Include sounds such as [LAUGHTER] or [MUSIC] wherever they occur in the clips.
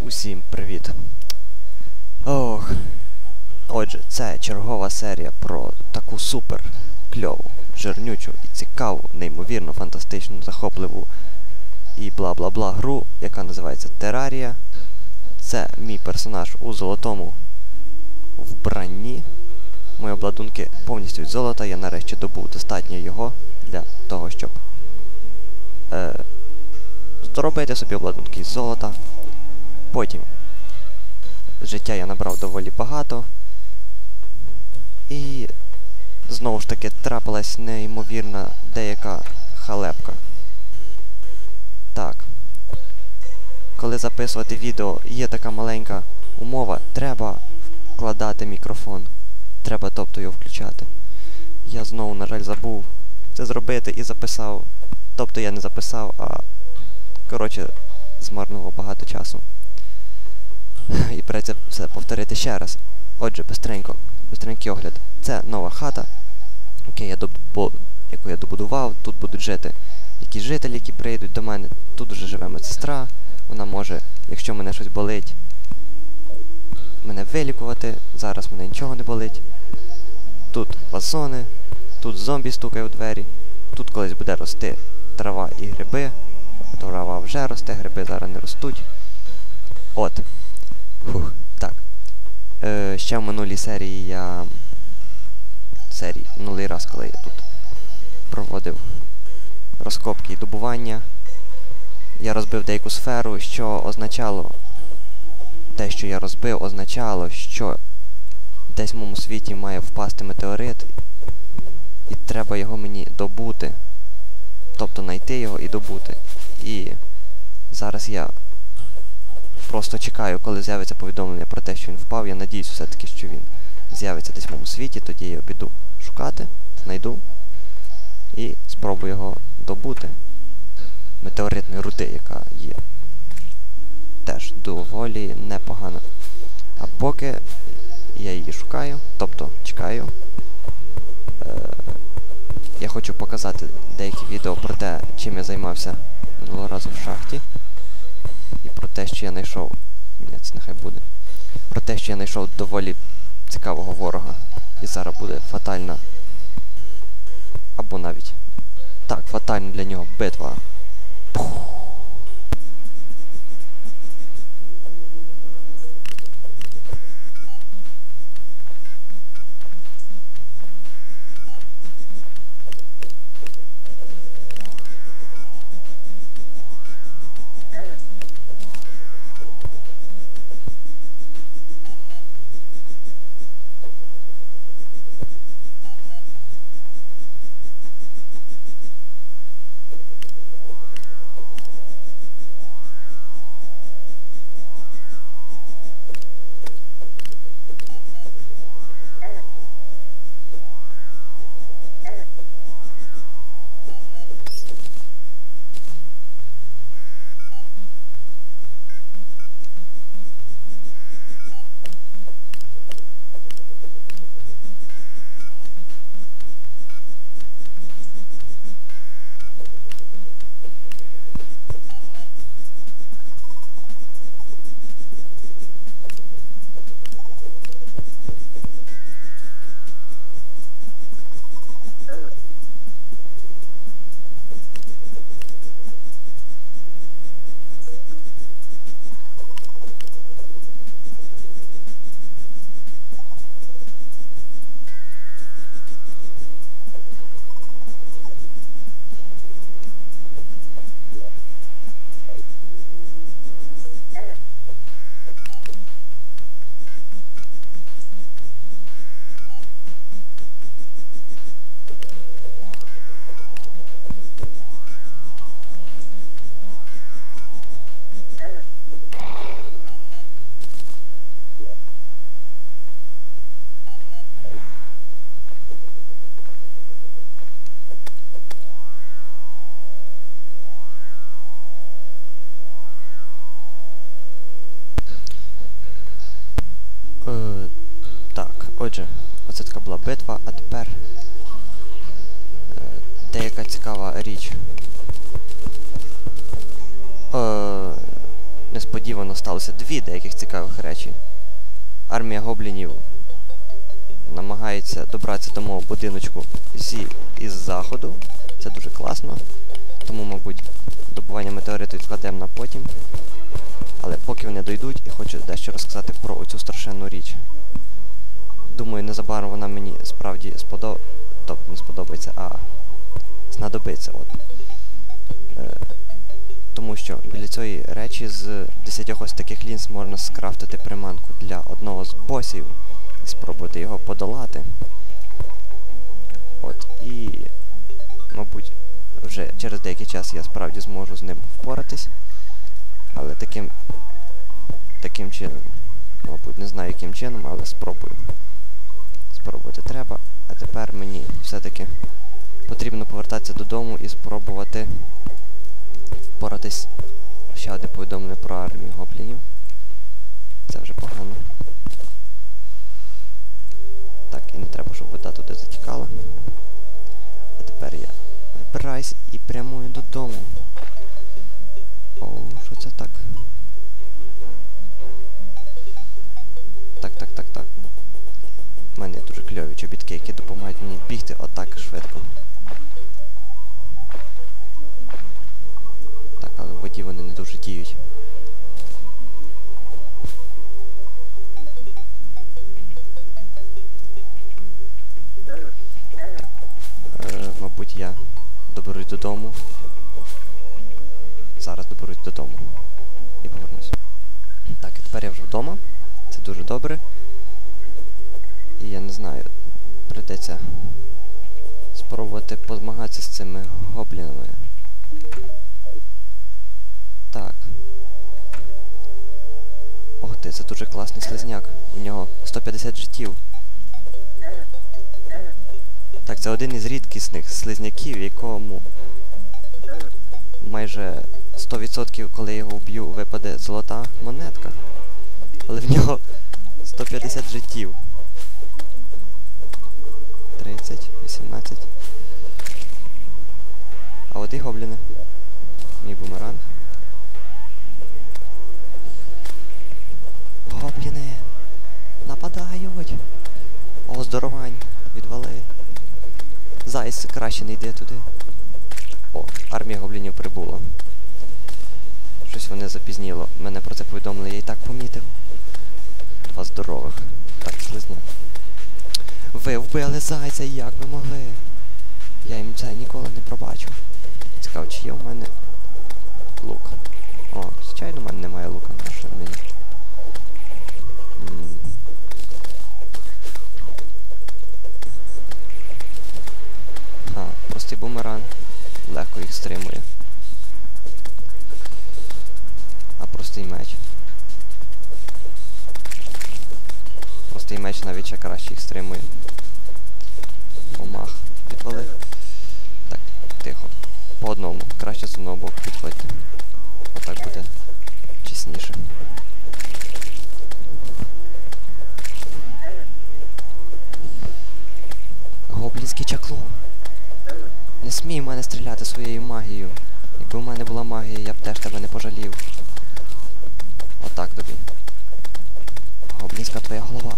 Усім привіт. Ох. Отже, це чергова серія про таку супер кльову, жирнючу і цікаву, неймовірно фантастичну, захопливу і бла-бла-бла гру, яка називається Терарія. Це мій персонаж у золотому вбранні. Мої обладунки повністю від золота. Я нарешті добув достатньо його для того, щоб е, зробити собі обладунки з золота. Потім життя я набрав доволі багато. І знову ж таки трапилась неймовірна деяка халепка. Так. Коли записувати відео, є така маленька умова, треба вкладати мікрофон. Треба тобто його включати. Я знову, на жаль, забув це зробити і записав. Тобто я не записав, а коротше, змарнував багато часу. [LAUGHS] І придеться все повторити ще раз. Отже, бистренько, бистренький огляд. Це нова хата, яку я, добу, яку я добудував. Тут будуть жити якісь жителі, які прийдуть до мене. Тут вже живе медсестра. Вона може, якщо мене щось болить, мене вилікувати. Зараз мене нічого не болить. Тут вазони, тут зомбі стукає у двері. Тут колись буде рости трава і гриби. Трава вже росте, гриби зараз не ростуть. От. Фух, так. Е, Ще в минулій серії я. Серії, минулий раз, коли я тут проводив розкопки і добування. Я розбив деяку сферу, що означало. Те, що я розбив, означало, що десь в моєму світі має впасти метеорит, і треба його мені добути. Тобто знайти його і добути. І зараз я просто чекаю, коли з'явиться повідомлення про те, що він впав. Я надіюсь все-таки, що він з'явиться десь в моєму світі, тоді я його піду шукати, знайду і спробую його добути. Метеоритної руди, яка є. Теж доволі непогана. А поки я її шукаю, тобто чекаю, е я хочу показати деякі відео про те, чим я займався минулого разу в шахті. І про те, що я знайшов... Це нехай буде. Про те, що я знайшов доволі цікавого ворога. І зараз буде фатальна. Або навіть. Так, фатальна для нього битва. Пух. Оце така була битва, а тепер е, деяка цікава річ. Е, несподівано сталося дві деяких цікавих речі. Армія гоблінів намагається добратися до мого будиночку зі із заходу. Це дуже класно. Тому, мабуть, добування метеориту відкладемо на потім. Але поки вони дойдуть, я хочу дещо розказати про оцю страшенну річ. Думаю, незабаром вона мені справді сподобається. Тобто не сподобається, а знадобиться. От. Е, тому що біля цієї речі з 10 ось таких лінз можна скрафтити приманку для одного з босів і спробувати його подолати. От, і, мабуть, вже через деякий час я справді зможу з ним впоратись. Але таким таким чином, мабуть, не знаю яким чином, але спробую. Спробувати треба. А тепер мені все-таки потрібно повертатися додому і спробувати впоратись. Ще одне повідомлення про армію гоблінів. Це вже погано. Так, і не треба, щоб вода туди затікала. А тепер я вибираюсь і прямую додому. О, що це так? Так, так, так, так. У мене є дуже кльові чобітки, які допомагають мені бігти отак швидко. Так, але в воді вони не дуже діють. Е, мабуть, я доберусь додому. Зараз доберусь додому. І повернусь. Так, і тепер я вже вдома. Це дуже добре. І я не знаю, прийдеться спробувати позмагатися з цими гоблінами. Так. Ох ти, це дуже класний слизняк. У нього 150 життів. Так, це один із рідкісних слизняків, якому майже 100% коли його вб'ю, випаде золота монетка. Але в нього 150 життів. 30, 18. А от і гобліни. Мій бумеранг. Гобліни! Нападають! О, здоровань! Відвали! Зайць краще не йде туди. О, армія гоблінів прибула. Щось вони запізніло. Мене про це повідомили, я і так помітив. Два здорових. Так, слизняк. Ви вбили зайця, як ви могли? Я їм це ніколи не пробачу. Цікаво, чи є в мене лук? О, звичайно, в мене немає лука, на мені. Ха, простий бумеранг. Легко їх стримує. А простий меч. Навіть ще краще їх стримує. Помах. Підвали. Так, тихо. По одному. Краще з одного боку підходьте. Отак буде чесніше. Гоблінський чаклун. Не смій в мене стріляти своєю магією. Якби в мене була магія, я б теж тебе не пожалів. Отак тобі. Гоблінська твоя голова.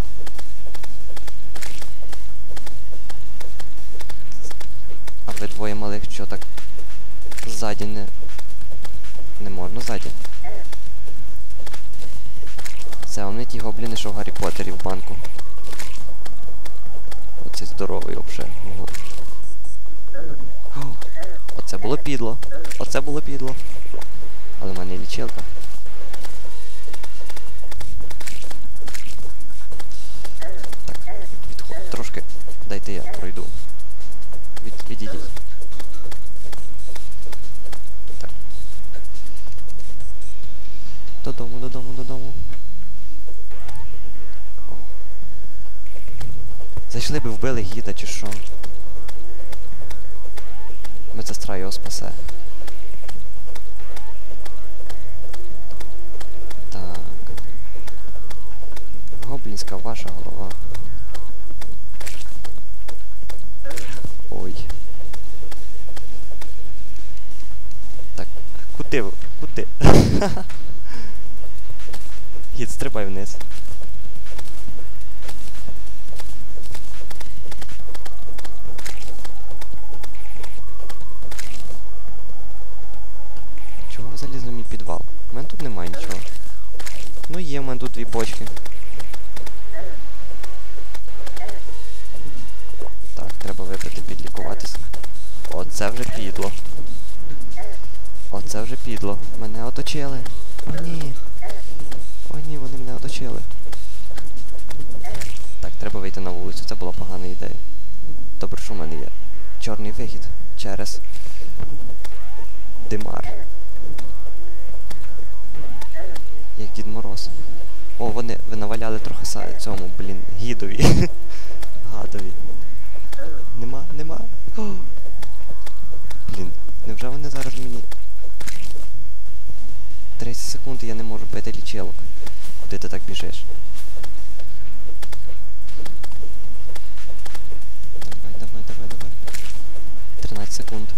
Ви двоє малих що так ззаді не... Не можна ззаді. Це вам не ті гобліни, що в Гаррі Поттері в банку. Оцей здоровий обше. Оце було підло. Оце було підло. Але в мене лічилка. Так, відход. Трошки. Дайте я пройду. Від, відійдіть. Так. Додому, додому, додому. Зайшли би вбили гіда чи що. Медсестра його спасе. Так. Гоблінська ваша голова. Куди? Куди? [LAUGHS] Гід, стрибай вниз. Чого залізли в мій підвал? У мене тут немає нічого. Ну є, в мене тут дві бочки. Так, треба випити, підлікуватися. Оце вже підло. Оце вже підло. Мене оточили. О ні. О ні, вони мене оточили. Так, треба вийти на вулицю, це була погана ідея. Добре, що в мене є. Чорний вихід через Димар. Як Дід Мороз. О, вони ви наваляли трохи са цьому, блін, гідові. [LAUGHS] Гадові. Нема, нема. О! Блін, невже вони зараз мені... 30 секунд і я не можу пити лічилок. Куди ти так біжиш? Давай, давай, давай, давай. 13 секунд.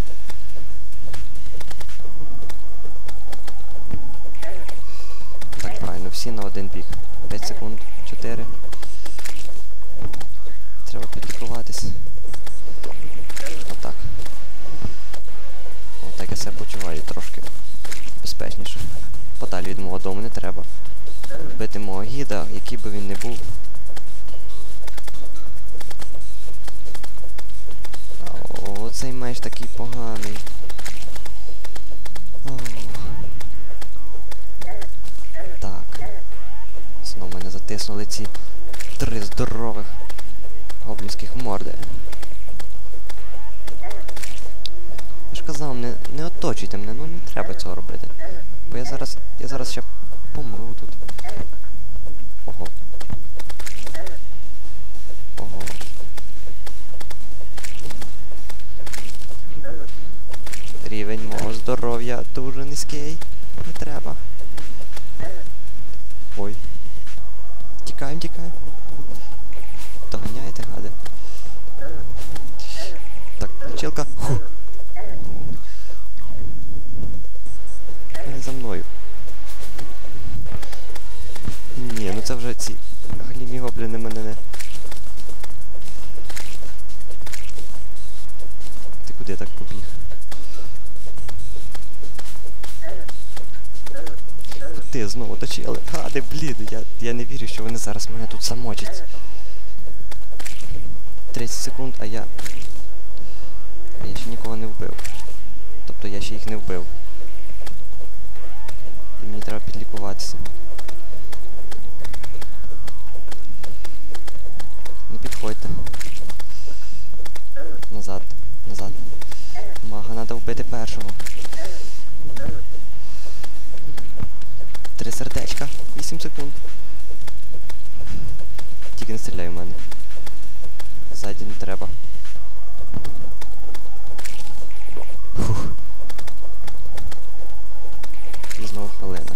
Так, правильно, всі на один бік. 5 секунд. 4. Треба підлікуватись. Отак. Отак я себе почуваю трошки безпечніше. Подалі від мого дому не треба. Бити мого гіда, який би він не був. О, цей меч такий поганий. О. Так. Знову мене затиснули ці три здорових гоблінських морди. Ж казав, не, не оточуйте мене, ну не треба цього робити. Бо я зараз. я зараз ще помру тут. Ого. Ого. Рівень мого здоров'я дуже низький. Не треба. Це вже ці глімі гобліни мене не. Ти куди так побіг? Куди знову точили? Гади, блін, я, я не вірю, що вони зараз мене тут замочать. 30 секунд, а я... А я ще нікого не вбив. Тобто я ще їх не вбив. І мені треба підлікуватися. Не підходьте. Назад, назад. Мага, треба вбити першого. Три сердечка. 8 секунд. Тільки не стріляй в мене. Ззаді не треба. Фух. І знову хвилина.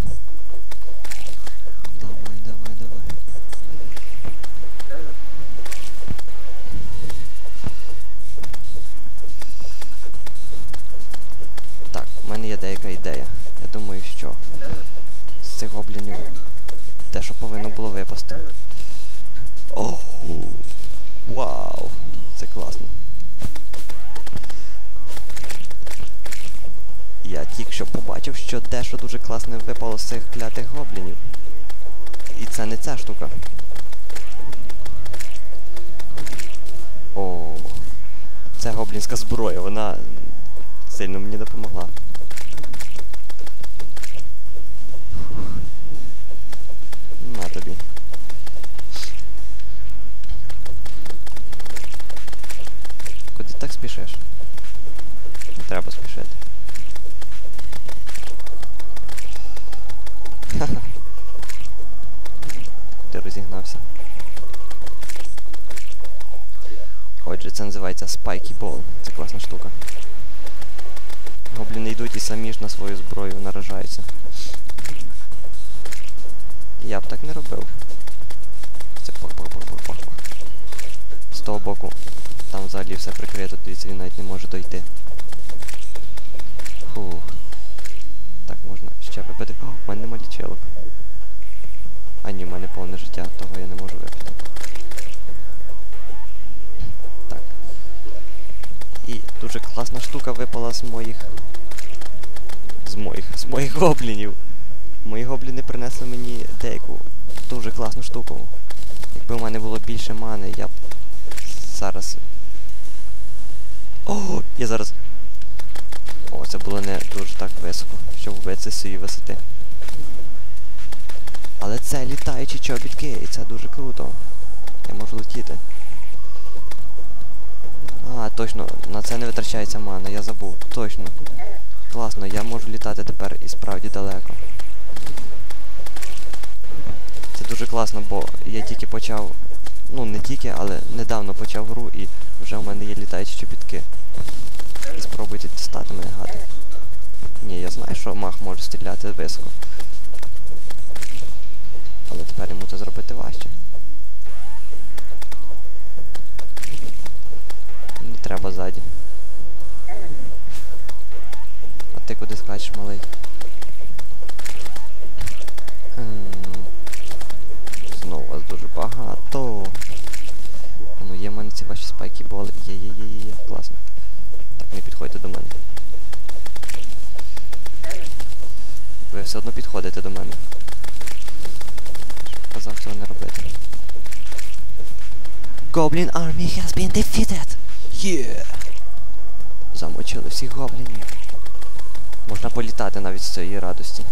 Цих гоблінів те, що повинно було випасти. Оху! Вау! Це класно. Я тільки що побачив, що дещо дуже класне випало з цих клятих гоблінів. І це не ця штука. О, це гоблінська зброя, вона сильно мені допомогла. На тобі. Куди так спішиш? Не треба спішити. [LAUGHS] Куди розігнався? Отже, це називається Spiky Ball. Це класна штука. Гобліни йдуть і самі ж на свою зброю наражаються. Я б так не робив. Це пах-пах-пах-пах-пах. З того боку. Там взагалі все прикрито, дивіться, він навіть не може дойти. Фух. Так, можна ще випити. О, в мене нема лічилок. життя, того я не можу випити. Так. І дуже класна штука випала з моїх. З моїх. З моїх гоблінів. Мої гобліни принесли мені деяку дуже класну штуку. Якби у мене було більше мани, я б зараз. О, я зараз. О, це було не дуже так високо, щоб вбитися з цієї висоти. Але це літаючі чобітки, і це дуже круто. Я можу летіти. А, точно, на це не витрачається мана, я забув. Точно. Класно, я можу літати тепер і справді далеко. Це дуже класно, бо я тільки почав. Ну, не тільки, але недавно почав гру і вже у мене є літаючі чобітки. Спробуйте дістати мене гати. Ні, я знаю, що мах може стріляти високо. Але тепер йому це зробити важче. Не треба ззаді. А ти куди скачеш, малий? Дуже багато. Ну є в мене ці ваші спайки боли. Є, є, є, є, є. Класно. Так, не підходьте до мене. Ви все одно підходите до мене. Щоб казав цього не робити. Goblin army has been defeated! Yeah! Замочили всіх гоблінів. Можна політати навіть з цієї радості.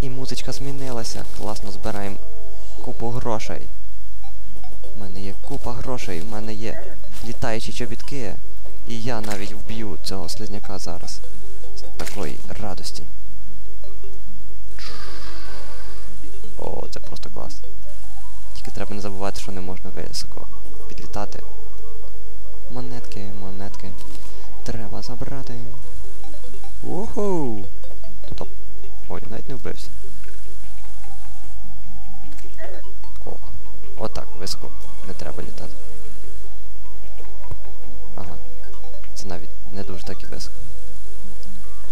І музичка змінилася. Класно збираємо купу грошей. У мене є купа грошей, в мене є літаючі чобітки. І я навіть вб'ю цього слизняка зараз. З такої радості. О, це просто клас. Тільки треба не забувати, що не можна високо підлітати. Монетки, монетки. Треба забрати. Уху! Стоп. Ой, навіть не вбився. О, отак, високо. Не треба літати. Ага. Це навіть не дуже так і високо.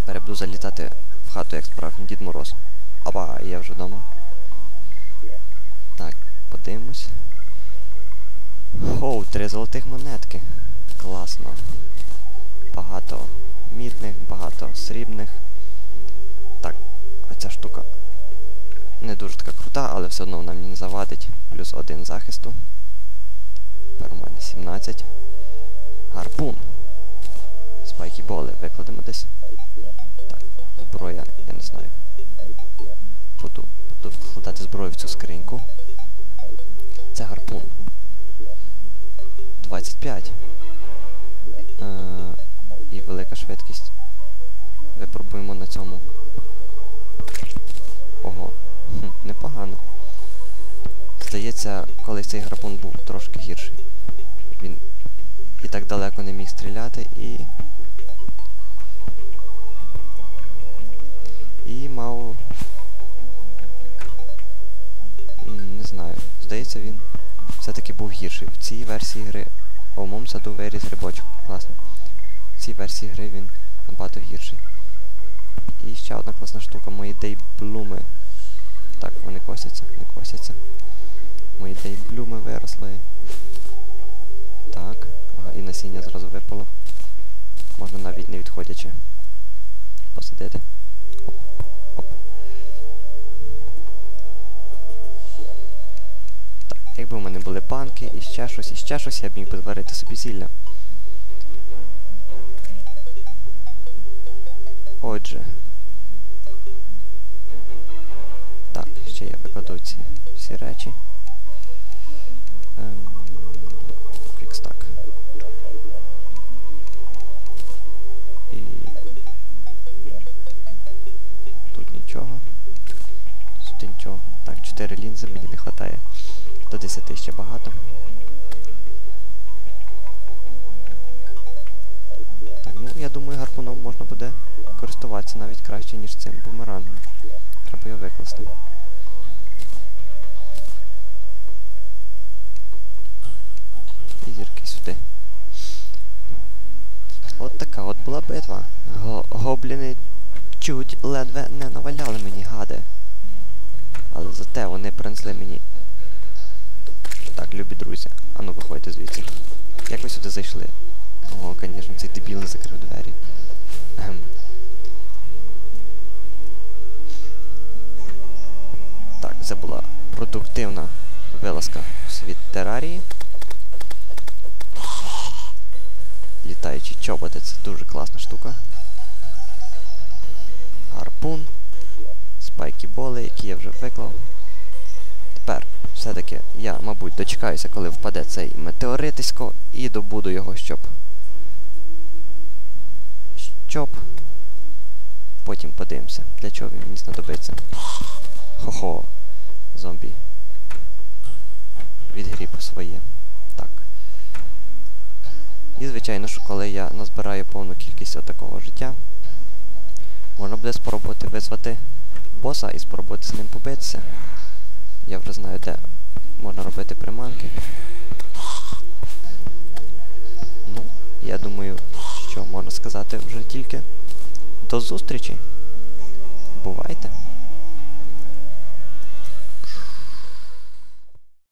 Тепер я буду залітати в хату, як справжній Дід Мороз. Опа, я вже вдома. Так, подивимось. Хоу, три золотих монетки. Класно. Багато мідних, багато срібних. Так, а ця штука не дуже така крута, але все одно вона мені не завадить. Плюс один захисту. Тепер у мене 17. Гарпун. Спайки боли викладемо десь. Так, зброя, я не знаю. Буду, буду вкладати зброю в цю скриньку. Це гарпун. 25. Е, і велика швидкість. Випробуємо на цьому. Здається, колись цей гарпун був трошки гірший. Він і так далеко не міг стріляти і. І мав. Не знаю. Здається, він все-таки був гірший. В цій версії гри. О, в моєму саду виріс грибочок. Класно. В цій версії гри він набагато гірший. І ще одна класна штука, мої дейблуми. Так, вони косяться, не косяться. Мої дейблуми виросли. Так, ага, і насіння зразу випало. Можна навіть не відходячи. Посадити. Оп, оп. Так, якби в мене були банки і ще щось, і ще щось, я б міг би зварити собі зілля. Отже. Так, ще я викладу ці всі речі. Ем, І тут нічого. Тут нічого. Так, 4 лінзи мені не вистачає. До 10 ще багато. Так, ну я думаю, гарпуном можна буде користуватися навіть краще, ніж цим бумерангом. Треба його викласти. І зірки сюди. От така от була битва. Го гобліни чуть ледве не наваляли мені гади. Але Зате вони принесли мені. Так, любі друзі. Ану, виходьте звідси. Як ви сюди зайшли? О, звісно, цей дебіл не закрив двері. Це була продуктивна вилазка в світ терарії. Літаючі чоботи це дуже класна штука. Гарпун. Спайки боли, які я вже виклав. Тепер все-таки я, мабуть, дочекаюся, коли впаде цей метеоритисько і добуду його, щоб. Щоб. Потім подивимося, для чого він мені знадобиться. Хо-хо. Зомбі. Відгріб своє. Так. І, звичайно ж, коли я назбираю повну кількість такого життя, можна буде спробувати визвати боса і спробувати з ним побитися. Я вже знаю, де можна робити приманки. Ну, я думаю, що можна сказати вже тільки до зустрічі. Бувайте!